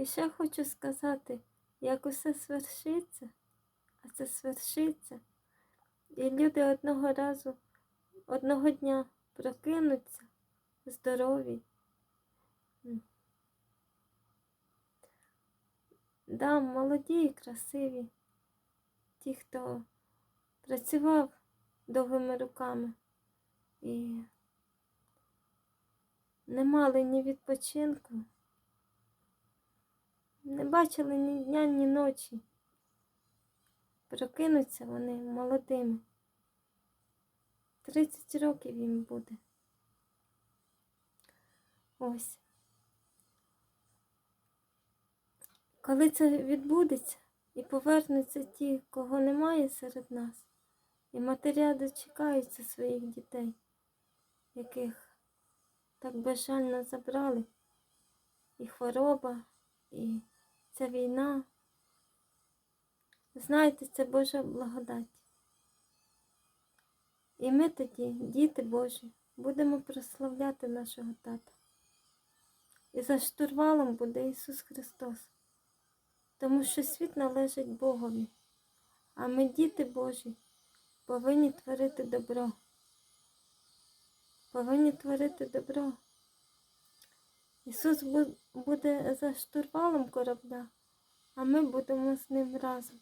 І ще хочу сказати, як усе свершиться, а це свершиться. І люди одного разу, одного дня прокинуться здорові. Да, молоді і красиві. Ті, хто працював довгими руками і не мали ні відпочинку, не бачили ні дня, ні ночі. Прокинуться вони молодими. 30 років їм буде. Ось. Коли це відбудеться і повернуться ті, кого немає серед нас, і матеря дочекаються своїх дітей, яких так безжально забрали, і хвороба, і ця війна. Знаєте, це Божа благодать. І ми тоді, діти Божі, будемо прославляти нашого тата. І за штурвалом буде Ісус Христос, тому що світ належить Богові, а ми, діти Божі, повинні творити добро. Повинні творити добро. Ісус буде за штурвалом корабля, а ми будемо з ним разом.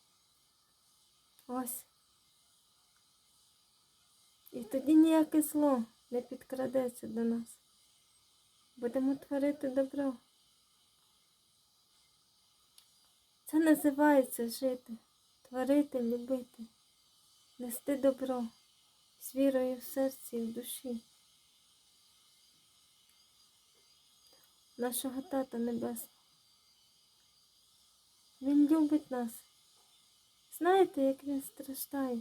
Ось. І тоді ніяке зло не підкрадеться до нас. Будемо творити добро. Це називається жити, творити, любити, нести добро з вірою в серці і в душі. Нашого Тата Небесного. Він любить нас. Знаєте, як він страждає?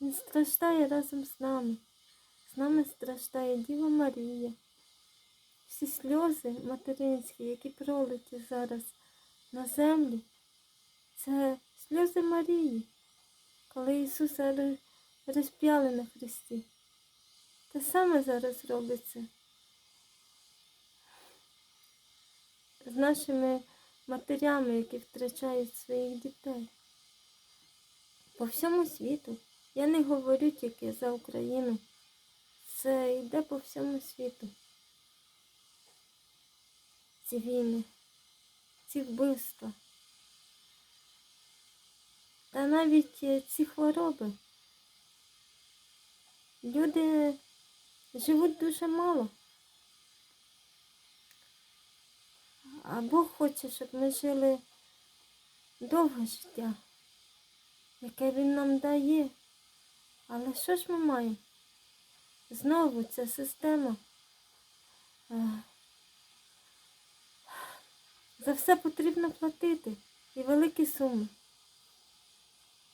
Він страждає разом з нами. З нами страждає Діва Марія. Всі сльози материнські, які пролиті зараз на землі, це сльози Марії, коли Ісуса розп'яли на Христі. Те саме зараз робиться з нашими матерями, які втрачають своїх дітей. По всьому світу. Я не говорю тільки за Україну. Це йде по всьому світу. Ці війни, ці вбивства. Та навіть е, ці хвороби. Люди живуть дуже мало. А Бог хоче, щоб ми жили довге життя, яке Він нам дає. Але що ж ми маємо? Знову ця система. Е, За все потрібно платити і великі суми.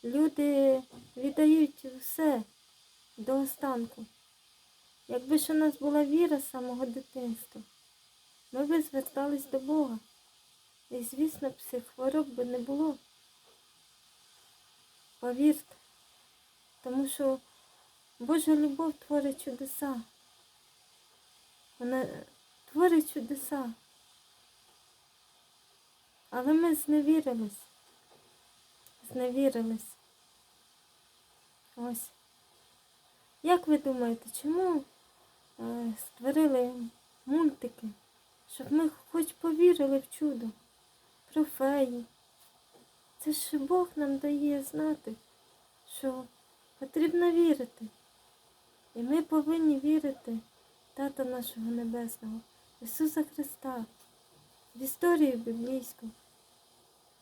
Люди віддають все до останку. Якби ж у нас була віра з самого дитинства, ми б звертались до Бога. І, звісно, б хвороб би не було. Повірте. Тому що Божа любов творить чудеса. Вона творить чудеса. Але ми зневірились. Зневірились. Ось. Як ви думаєте, чому е, створили мультики, щоб ми хоч повірили в чудо, про феї? Це ж Бог нам дає знати, що Потрібно вірити. І ми повинні вірити Тата нашого Небесного, Ісуса Христа, в історію біблійську.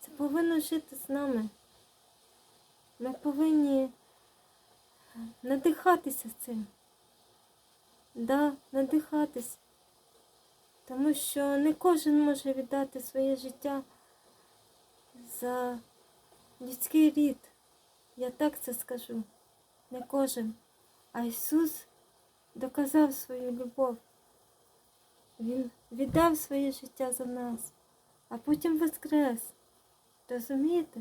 Це повинно жити з нами. Ми повинні надихатися цим. Да, надихатись. Тому що не кожен може віддати своє життя за людський рід. Я так це скажу не кожен, а Ісус доказав свою любов. Він віддав своє життя за нас, а потім воскрес. Розумієте?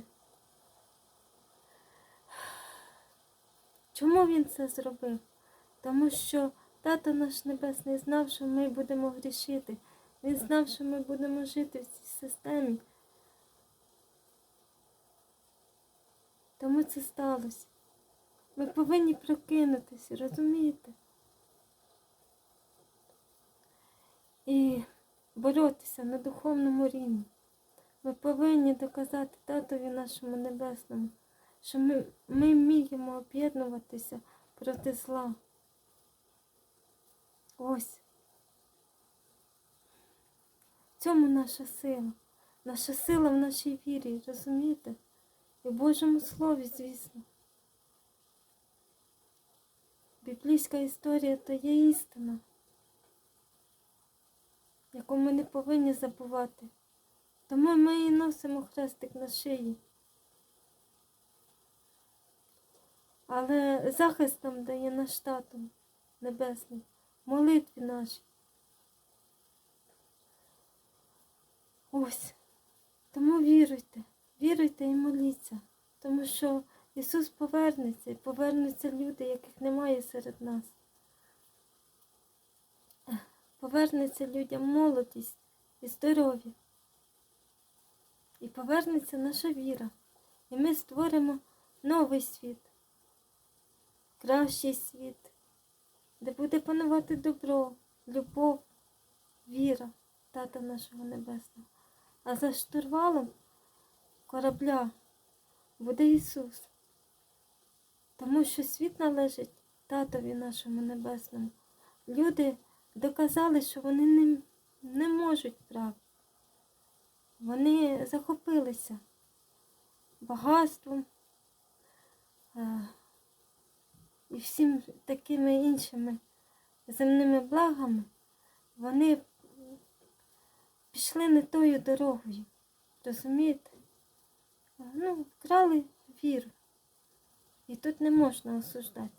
Чому він це зробив? Тому що Тато наш Небесний знав, що ми будемо грішити. Він знав, що ми будемо жити в цій системі. Тому це сталося. Ми повинні прокинутися, розумієте? І боротися на духовному рівні. Ми повинні доказати татові нашому небесному, що ми, ми вміємо об'єднуватися проти зла. Ось. В цьому наша сила. Наша сила в нашій вірі, розумієте? І в Божому Слові, звісно. Біблійська історія то є істина, яку ми не повинні забувати. Тому ми і носимо хрестик на шиї. Але захист нам дає наш тато небесний, молитві наші. Ось. Тому віруйте, віруйте і моліться, тому що Ісус повернеться і повернуться люди, яких немає серед нас. Повернеться людям молодість і здоров'я. І повернеться наша віра. І ми створимо новий світ, кращий світ, де буде панувати добро, любов, віра Тата нашого Небесного. А за штурвалом корабля буде Ісус. Тому що світ належить татові нашому небесному. Люди доказали, що вони не, не можуть прав. Вони захопилися багатством е, і всім такими іншими земними благами. Вони пішли не тою дорогою. Розумієте? Ну, вкрали віру. І тут не можна осуждати.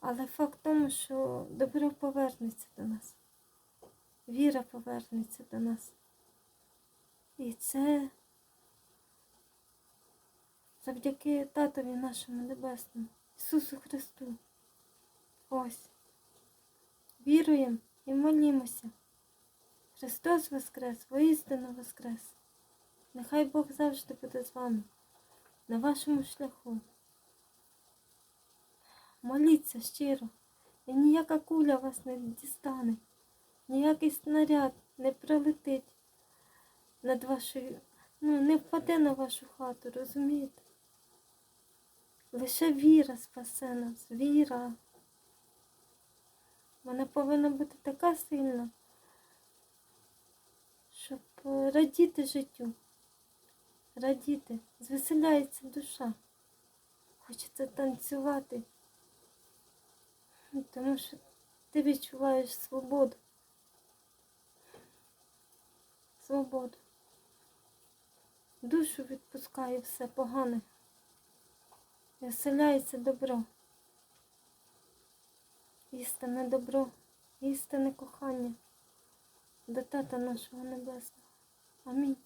Але факт в тому, що добро повернеться до нас. Віра повернеться до нас. І це завдяки татові нашому небесному, Ісусу Христу. Ось. Віруємо і молімося. Христос Воскрес, воістину Воскрес. Нехай Бог завжди буде з вами на вашому шляху. Моліться щиро, і ніяка куля вас не дістане, ніякий снаряд не пролетить над вашою, ну, не впаде на вашу хату, розумієте? Лише віра спасе нас, віра. Вона повинна бути така сильна, щоб радіти життю, радіти, звеселяється душа. Хочеться танцювати, тому що ти відчуваєш свободу. Свободу. Душу відпускає все погане. Веселяється добро. Істинне добро, істинне кохання до Тата нашого Небесного. Амінь.